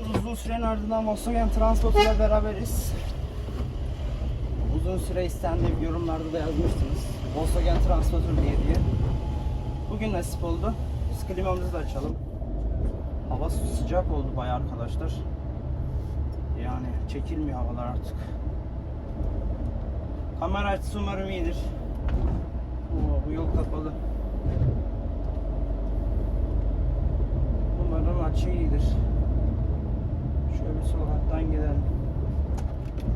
Uzun sürenin ardından Volkswagen Transport ile beraberiz. Uzun süre istendi yorumlarda da yazmıştınız. Volkswagen Transporter diye diye. Bugün nasip oldu. Biz klimamızı da açalım. Hava sıcak oldu bayağı arkadaşlar. Yani çekilmiyor havalar artık. Kamera açısı umarım iyidir. Oo, bu yol kapalı. Umarım açı iyidir. Sokaktan gidelim.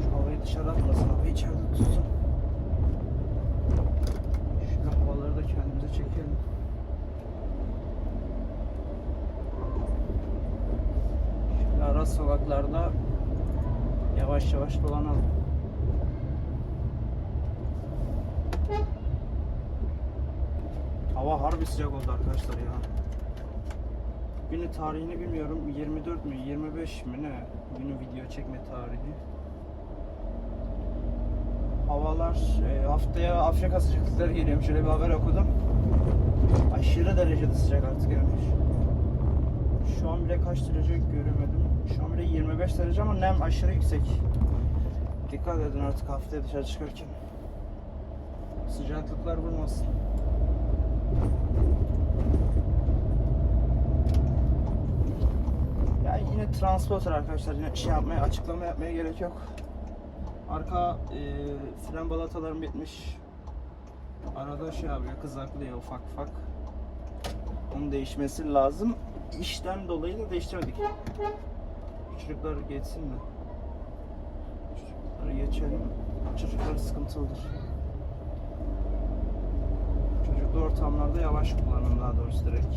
Şu havayı dışarı atmasın, havayı içeride tutsun. Şöyle havaları da kendimize çekelim. Şöyle ara sokaklarda yavaş yavaş dolanalım. Hava harbi sıcak oldu arkadaşlar ya. Günü tarihini bilmiyorum. 24 mü 25 mi ne? Günü video çekme tarihi. Havalar e, haftaya Afrika sıcaklıkları geliyor. Şöyle bir haber okudum. Aşırı derecede sıcak artık yani. Şu an bile kaç derece göremedim. Şu an bile 25 derece ama nem aşırı yüksek. Dikkat edin artık haftaya dışarı çıkarken. Sıcaklıklar vurmasın. Yani yine transporter arkadaşlar yine şey yapmaya açıklama yapmaya gerek yok. Arka e, fren balatalarım bitmiş. Arada şey yapıyor kızaklıyor ufak ufak. Onun değişmesi lazım. İşten dolayı da değiştirmedik. Çocuklar geçsin de. Çocukları geçelim. Çocuklar sıkıntılıdır. Çocuklu ortamlarda yavaş kullanın daha doğrusu direkt.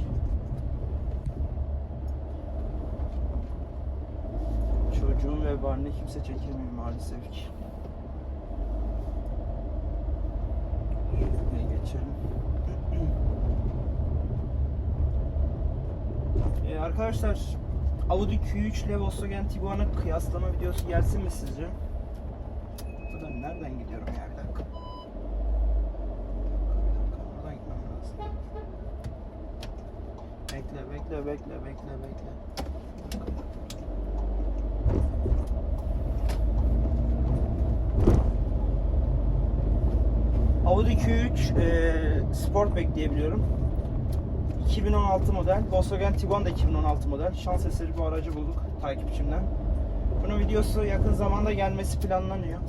Çocuğun vebalini kimse çekemiyor maalesef ki. Şuraya geçelim. Ee, arkadaşlar Audi Q3 ile Volkswagen Tiguan'ı kıyaslama videosu gelsin mi sizce? Bu ben nereden gidiyorum ya bir dakika. Buradan. Bekle bekle bekle bekle bekle. Audi Q3 e, Sportback diye biliyorum. 2016 model. Volkswagen Tiguan da 2016 model. Şans eseri bu aracı bulduk takipçimden. Bunun videosu yakın zamanda gelmesi planlanıyor.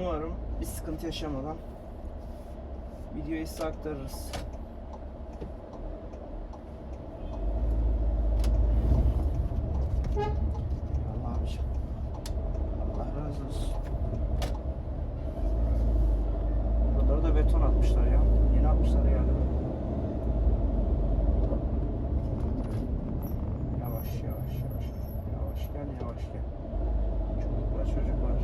Umarım bir sıkıntı yaşamadan videoyu size aktarırız. Yavaş gel yavaş gel. Çocuklar çocuklar.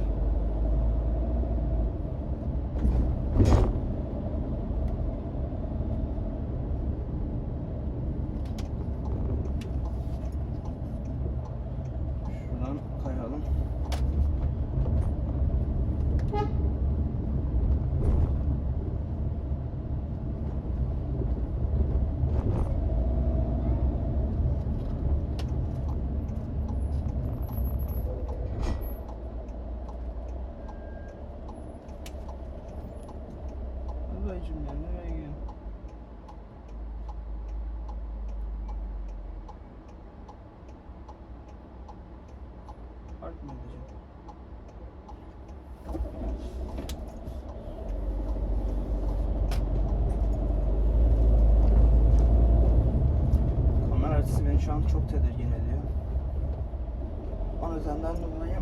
Şuradan kayalım. Dayıcım ya nereye gidiyorsun? Park mı edeceğim? Kamera açısı beni şu an çok tedirgin ediyor. O nedenden dolayı